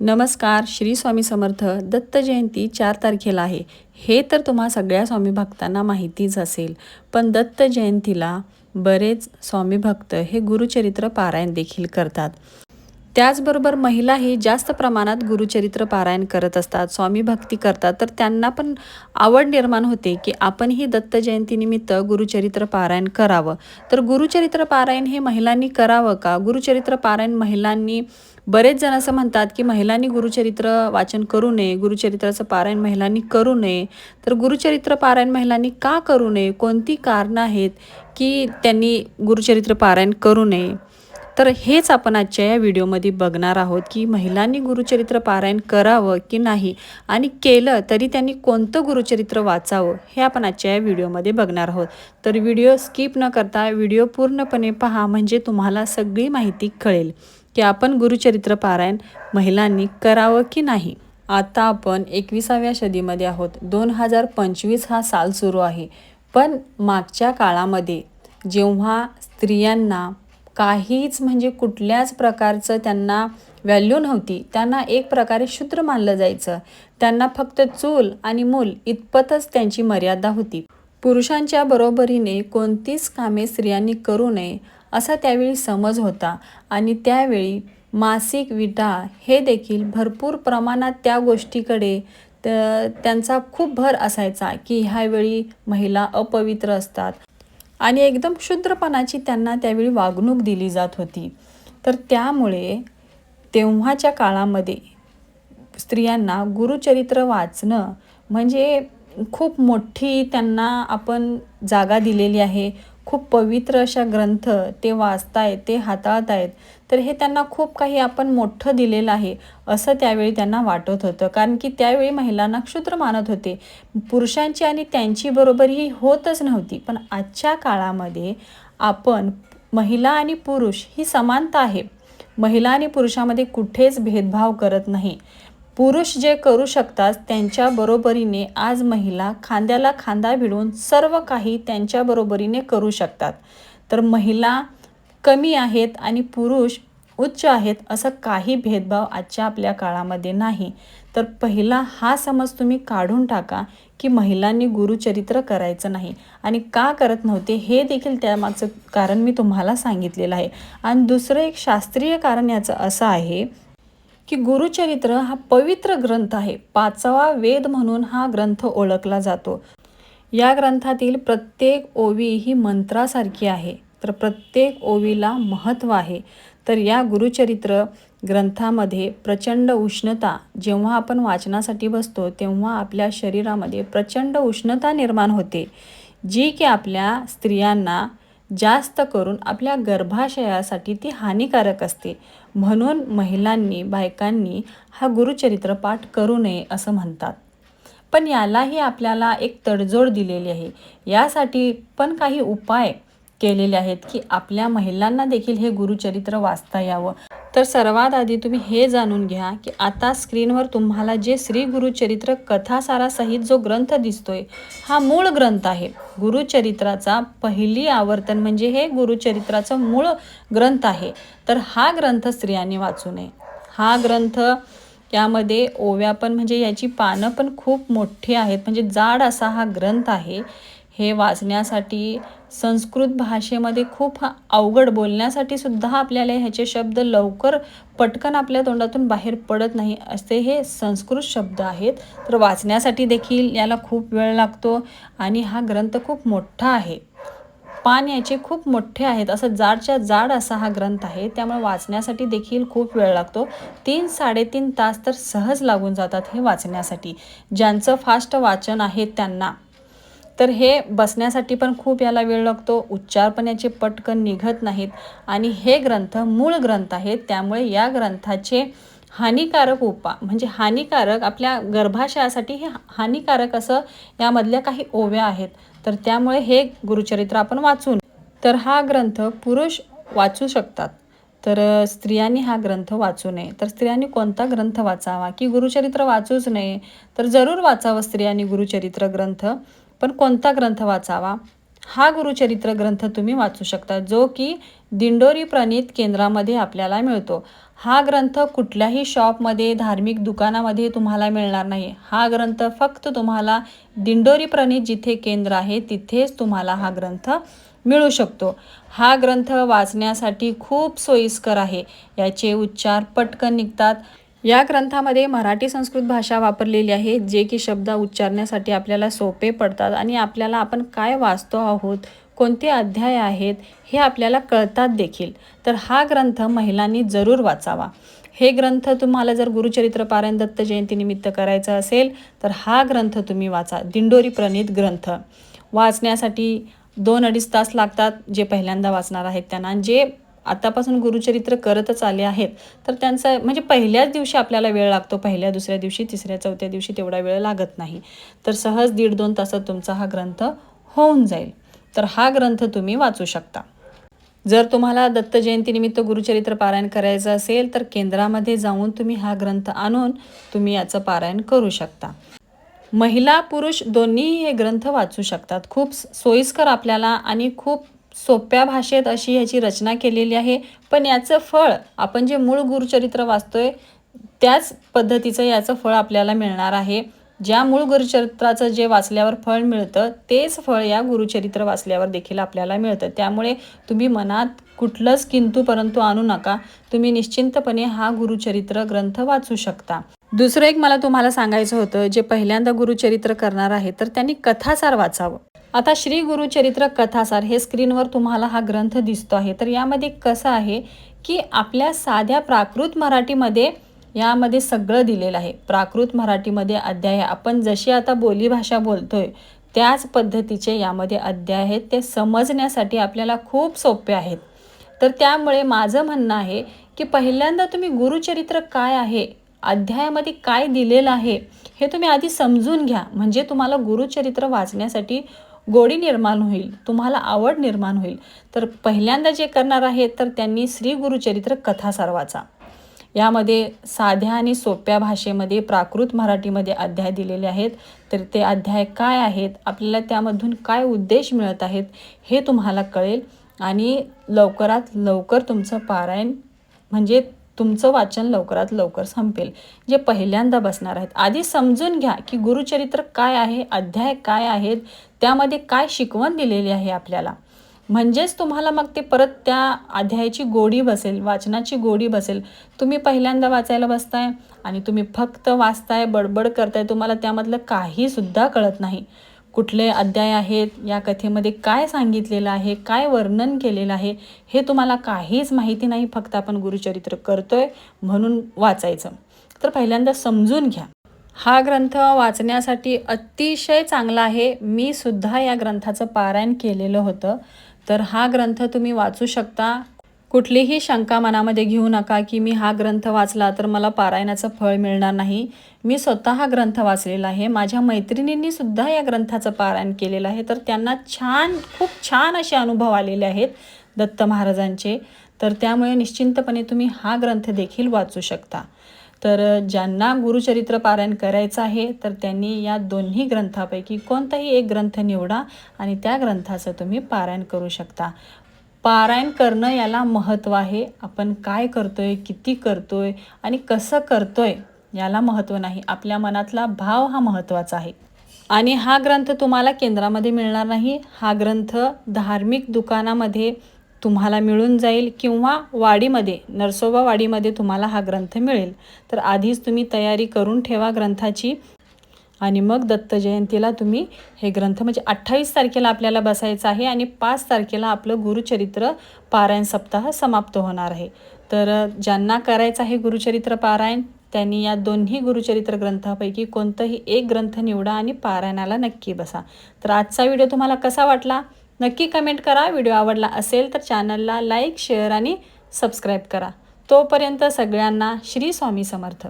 नमस्कार श्री स्वामी समर्थ. दत्त जयंती चार तारखेला आहे. हे तर तुम्हा सगळ्या स्वामी भक्तांना माहितीच असेल. पण दत्त जयंतीला बरेच स्वामी भक्त हे गुरुचरित्र पारायण देखील करतात. त्याचबरोबर महिलाही जास्त प्रमाणात गुरुचरित्र पारायण करत असतात स्वामी भक्ती करतात. तर त्यांना पण आवड निर्माण होते की आपणही दत्त जयंतीनिमित्त गुरुचरित्र पारायण करावं. तर गुरुचरित्र पारायण हे महिलांनी करावं का? गुरुचरित्र पारायण महिलांनी बरेच जण असं म्हणतात की महिलांनी गुरुचरित्र वाचन करू नये गुरुचरित्राचं पारायण महिलांनी करू नये. तर गुरुचरित्र पारायण महिलांनी का करू नये? कोणती कारणं आहेत की त्यांनी गुरुचरित्र पारायण करू नये? तर हेच आपण आजच्या या व्हिडिओमध्ये बघणार आहोत की महिलांनी गुरुचरित्र पारायण करावं की नाही आणि केलं तरी त्यांनी कोणतं गुरुचरित्र वाचावं हे आपण आजच्या या व्हिडिओमध्ये बघणार आहोत. तर व्हिडिओ स्किप न करता व्हिडिओ पूर्णपणे पहा म्हणजे तुम्हाला सगळी माहिती कळेल की आपण गुरुचरित्र पारायण महिलांनी करावं की नाही. आता आपण एकविसाव्या सदीमध्ये आहोत. दोन हजार पंचवीस हा साल सुरू आहे. पण मागच्या काळामध्ये जेव्हा स्त्रियांना काहीच म्हणजे कुठल्याच प्रकारचं त्यांना व्हॅल्यू नव्हती. त्यांना एक प्रकारे शूद्र मानलं जायचं. त्यांना फक्त चूल आणि मूल इतपतच त्यांची मर्यादा होती. पुरुषांच्या बरोबरीने कोणतीच कामे स्त्रियांनी करू नये असा त्यावेळी समज होता. आणि त्यावेळी मासिक विटा हे देखील भरपूर प्रमाणात त्या गोष्टीकडे त त्यांचा खूप भर असायचा की ह्यावेळी महिला अपवित्र असतात. आणि एकदम क्षुद्रपणाची त्यांना त्यावेळी वागणूक दिली जात होती. तर त्यामुळे तेव्हाच्या काळामध्ये स्त्रियांना गुरुचरित्र वाचणं म्हणजे खूप मोठी त्यांना आपण जागा दिलेली आहे. खूप पवित्र अशा ग्रंथ ते वाचतायत ते हाताळत आहेत तर हे त्यांना खूप काही आपण मोठं दिलेलं आहे असं त्यावेळी त्यांना वाटत होतं. कारण की त्यावेळी महिलांना क्षुद्र मानत होते. पुरुषांची आणि त्यांची बरोबर ही होतच नव्हती. पण आजच्या काळामध्ये आपण महिला आणि पुरुष ही समानता आहे. महिला आणि पुरुषामध्ये कुठेच भेदभाव करत नाही. पुरुष जे करू शकतात त्यांच्या बरोबरीने आज महिला खांद्याला खांदा भिडून सर्व काही त्यांच्या बरोबरीने करू शकतात. तर महिला कमी आहेत आणि पुरुष उच्च आहेत असं काही भेदभाव आजच्या आपल्या काळामध्ये नाही. तर पहिला हा समज तुम्ही काढून टाका की महिलांनी गुरुचरित्र करायचं नाही. आणि का करत नव्हते हे देखील त्यामागचं कारण मी तुम्हाला सांगितलेलं आहे. आणि दुसरं एक शास्त्रीय कारण याचं असं आहे की गुरुचरित्र हा पवित्र ग्रंथ आहे. पाचवा वेद म्हणून हा ग्रंथ ओळखला जातो. या ग्रंथातील प्रत्येक ओवी ही मंत्रासारखी आहे. तर प्रत्येक ओवीला महत्त्व आहे. तर या गुरुचरित्र ग्रंथामध्ये प्रचंड उष्णता जेव्हा आपण वाचनासाठी बसतो तेव्हा आपल्या शरीरामध्ये प्रचंड उष्णता निर्माण होते जी की आपल्या स्त्रियांना जास्त करून आपल्या गर्भाशयासाठी ती हानिकारक असते. म्हणून महिलांनी बायकांनी हा गुरुचरित्र पाठ करू नये असं म्हणतात. पण यालाही आपल्याला एक तडजोड दिलेली आहे. यासाठी पण काही उपाय केलेले आहेत की आपल्या महिलांना देखील हे गुरुचरित्र वाचता यावं. तर सर्वात आधी तुम्ही हे जाणून घ्या की आता स्क्रीनवर तुम्हाला जे श्री गुरुचरित्र कथासारासहित जो ग्रंथ दिसतोय हा मूळ ग्रंथ आहे. गुरुचरित्राचा पहिली आवर्तन म्हणजे हे गुरुचरित्राचं मूळ ग्रंथ आहे. तर हा ग्रंथ स्त्रियांनी वाचू नये. हा ग्रंथ यामध्ये ओव्या पण म्हणजे याची पानं पण खूप मोठी आहेत. म्हणजे जाड असा हा ग्रंथ आहे. हे वाचण्यासाठी संस्कृत भाषेमध्ये खूप अवघड बोलण्यासाठी सुद्धा आपल्याला ह्याचे शब्द लवकर पटकन आपल्या तोंडातून बाहेर पडत नाही असे हे संस्कृत शब्द आहेत. तर वाचण्यासाठी देखील याला खूप वेळ लागतो आणि हा ग्रंथ खूप मोठा आहे. पान याचे खूप मोठे आहेत. असं जाडच्या जाड असा हा ग्रंथ आहे. त्यामुळे वाचण्यासाठी देखील खूप वेळ लागतो. तीन साडेतीन तास तर सहज लागून जातात हे वाचण्यासाठी. ज्यांचं फास्ट वाचन आहे त्यांना. तर हे बसण्यासाठी पण खूप याला वेळ लागतो उच्चार पण याचे पटकन निघत नाहीत आणि हे ग्रंथ मूळ ग्रंथ आहेत त्यामुळे या ग्रंथाचे हानिकारक उपा म्हणजे हानिकारक आपल्या गर्भाशयासाठी हे हानिकारक असं यामधल्या काही ओव्या आहेत. तर त्यामुळे हे गुरुचरित्र आपण वाचून तर हा ग्रंथ पुरुष वाचू शकतात. तर स्त्रियांनी हा ग्रंथ वाचू नये. तर स्त्रियांनी कोणता ग्रंथ वाचावा? की गुरुचरित्र वाचूच नये? तर जरूर वाचावं स्त्रियांनी गुरुचरित्र ग्रंथ. पण कोणता ग्रंथ वाचावा? हा गुरुचरित्र ग्रंथ तुम्ही वाचू शकता जो की दिंडोरी प्रणित केंद्रामध्ये आपल्याला मिळतो. हा ग्रंथ कुठल्याही शॉपमध्ये धार्मिक दुकानामध्ये तुम्हाला मिळणार नाही. हा ग्रंथ फक्त तुम्हाला दिंडोरी प्रणित जिथे केंद्र आहे तिथेच तुम्हाला हा ग्रंथ मिळू शकतो. हा ग्रंथ वाचण्यासाठी खूप सोयीस्कर आहे. याचे उच्चार पटकन निघतात. या ग्रंथामध्ये मराठी संस्कृत भाषा वापरलेली आहे जे की शब्द उच्चारण्यासाठी आपल्याला सोपे पडतात आणि आपल्याला आपण काय वाचतो आहोत कोणते अध्याय आहेत हे आपल्याला कळतात देखील. तर हा ग्रंथ महिलांनी जरूर वाचावा. हे ग्रंथ तुम्हाला जर गुरुचरित्र पारायण दत्त जयंतीनिमित्त करायचं असेल तर हा ग्रंथ तुम्ही वाचा. दिंडोरी प्रणित ग्रंथ. वाचण्यासाठी दोन अडीच तास लागतात जे पहिल्यांदा वाचणार आहेत त्यांना. जे आतापासून गुरुचरित्र करतच आले आहेत. तर त्यांचा म्हणजे पहिल्याच दिवशी आपल्याला वेळ लागतो पहिल्या दुसऱ्या दिवशी तिसऱ्या चौथ्या दिवशी तेवढा वेळ लागत नाही. तर सहज दीड दोन तासात तुमचा हा ग्रंथ होऊन जाईल. तर हा ग्रंथ तुम्ही वाचू शकता. जर तुम्हाला दत्त जयंतीनिमित्त गुरुचरित्र पारायण करायचं असेल तर केंद्रामध्ये जाऊन तुम्ही हा ग्रंथ आणून तुम्ही याचं पारायण करू शकता. महिला पुरुष दोन्ही हे ग्रंथ वाचू शकतात. खूप सोयीस्कर आपल्याला आणि खूप सोप्या भाषेत अशी ह्याची रचना केलेली आहे. पण याचं फळ आपण जे मूळ गुरुचरित्र वाचतोय त्याच पद्धतीचं याचं फळ आपल्याला मिळणार आहे. ज्या मूळ गुरुचरित्राचं जे वाचल्यावर फळ मिळतं तेच फळ या गुरुचरित्र वाचल्यावर देखील आपल्याला मिळतं. त्यामुळे तुम्ही मनात कुठलंच किंतू परंतु आणू नका. तुम्ही निश्चिंतपणे हा गुरुचरित्र ग्रंथ वाचू शकता. दुसरं एक मला तुम्हाला सांगायचं होतं जे पहिल्यांदा गुरुचरित्र करणार आहे तर त्यांनी कथासार वाचावं. आता श्री गुरुचरित्र कथासार हे स्क्रीनवर तुम्हाला हा ग्रंथ दिसतो आहे. तर यामध्ये कसं आहे की आपल्या साध्या प्राकृत मराठीमध्ये यामध्ये सगळं दिलेलं आहे. प्राकृत मराठीमध्ये अध्याय आपण जशी आता बोलीभाषा बोलतोय त्याच पद्धतीचे यामध्ये अध्याय आहेत. ते समजण्यासाठी आपल्याला खूप सोपे आहेत. तर त्यामुळे माझं म्हणणं आहे की पहिल्यांदा तुम्ही गुरुचरित्र काय आहे अध्यायामध्ये काय दिलेलं आहे हे तुम्ही आधी समजून घ्या. म्हणजे तुम्हाला गुरुचरित्र वाचण्यासाठी गोडी निर्माण होईल तुम्हाला आवड निर्माण होईल. तर पहिल्यांदा जे करणार आहेत तर त्यांनी श्री गुरुचरित्र कथासार वाचा यामध्ये साध्या आणि सोप्या भाषेमध्ये प्राकृत मराठीमध्ये अध्याय दिलेले आहेत. तर ते अध्याय काय आहेत आपल्याला त्यामधून काय उद्देश मिळत आहेत हे तुम्हाला कळेल. आणि लवकरात लवकर तुमचं पारायण म्हणजे तुमचं वाचन लवकरात लवकर संपेल. जे पहिल्यांदा बसणार आहेत. आधी समजून घ्या की गुरुचरित्र काय आहे अध्याय काय आहेत त्यामध्ये काय शिकवण दिलेली आहे आपल्याला. म्हणजेच तुम्हाला मग ते परत त्या अध्यायाची गोडी बसेल वाचनाची गोडी बसेल. तुम्ही पहिल्यांदा वाचायला बसताय आणि तुम्ही फक्त वाचताय बडबड करताय तुम्हाला त्यामधलं काहीसुद्धा कळत नाही. कुठले अध्याय आहेत या कथेमध्ये काय सांगितलेलं आहे काय वर्णन केलेलं आहे हे तुम्हाला काहीच माहिती नाही फक्त आपण गुरुचरित्र करतोय म्हणून वाचायचं. तर पहिल्यांदा समजून घ्या. हा ग्रंथ वाचण्यासाठी अतिशय चांगला आहे. मी सुद्धा या ग्रंथाचं पारायण केलेलं होतं. तर हा ग्रंथ तुम्ही वाचू शकता. कुठलीही शंका मनामध्ये घेऊ नका की मी हा ग्रंथ वाचला तर मला पारायणाचं फळ मिळणार नाही. मी स्वतः हा ग्रंथ वाचलेला आहे. माझ्या मैत्रिणींनी सुद्धा या ग्रंथाचं पारायण केलेलं आहे. तर त्यांना छान खूप छान असे अनुभव आलेले आहेत दत्त महाराजांचे. तर त्यामुळे निश्चिंतपणे तुम्ही हा ग्रंथ देखील वाचू शकता. तर ज्यांना गुरुचरित्र पारायण करायचं आहे तर त्यांनी या दोन्ही ग्रंथापैकी कोणताही एक ग्रंथ निवडा आणि त्या ग्रंथाचं तुम्ही पारायण करू शकता. पारायण करणं याला महत्त्व आहे. आपण काय करतोय किती करतोय आणि कसं करतोय याला महत्त्व नाही. आपल्या मनातला भाव हा महत्त्वाचा आहे. आणि हा ग्रंथ तुम्हाला केंद्रामध्ये मिळणार नाही. हा ग्रंथ धार्मिक दुकानामध्ये तुम्हाला मिळून जाईल किंवा वाडीमध्ये नरसोबा वाडीमध्ये तुम्हाला हा ग्रंथ मिळेल. तर आधीच तुम्ही तयारी करून ठेवा ग्रंथाची. आणि मग दत्त जयंतीला तुम्ही हे ग्रंथ म्हणजे अठ्ठावीस तारखेला आपल्याला बसायचं आहे आणि पाच तारखेला आपलं गुरुचरित्र पारायण सप्ताह समाप्त होणार आहे. तर ज्यांना करायचं आहे गुरुचरित्र पारायण त्यांनी या दोन्ही गुरुचरित्र ग्रंथापैकी कोणतंही एक ग्रंथ निवडा आणि पारायणाला नक्की बसा. तर आजचा व्हिडिओ तुम्हाला कसा वाटला? नक्की कमेंट करा. व्हिडिओ आवडला असेल तर चॅनलला लाईक शेअर आणि सबस्क्राईब करा. तोपर्यंत सगळ्यांना श्री स्वामी समर्थ.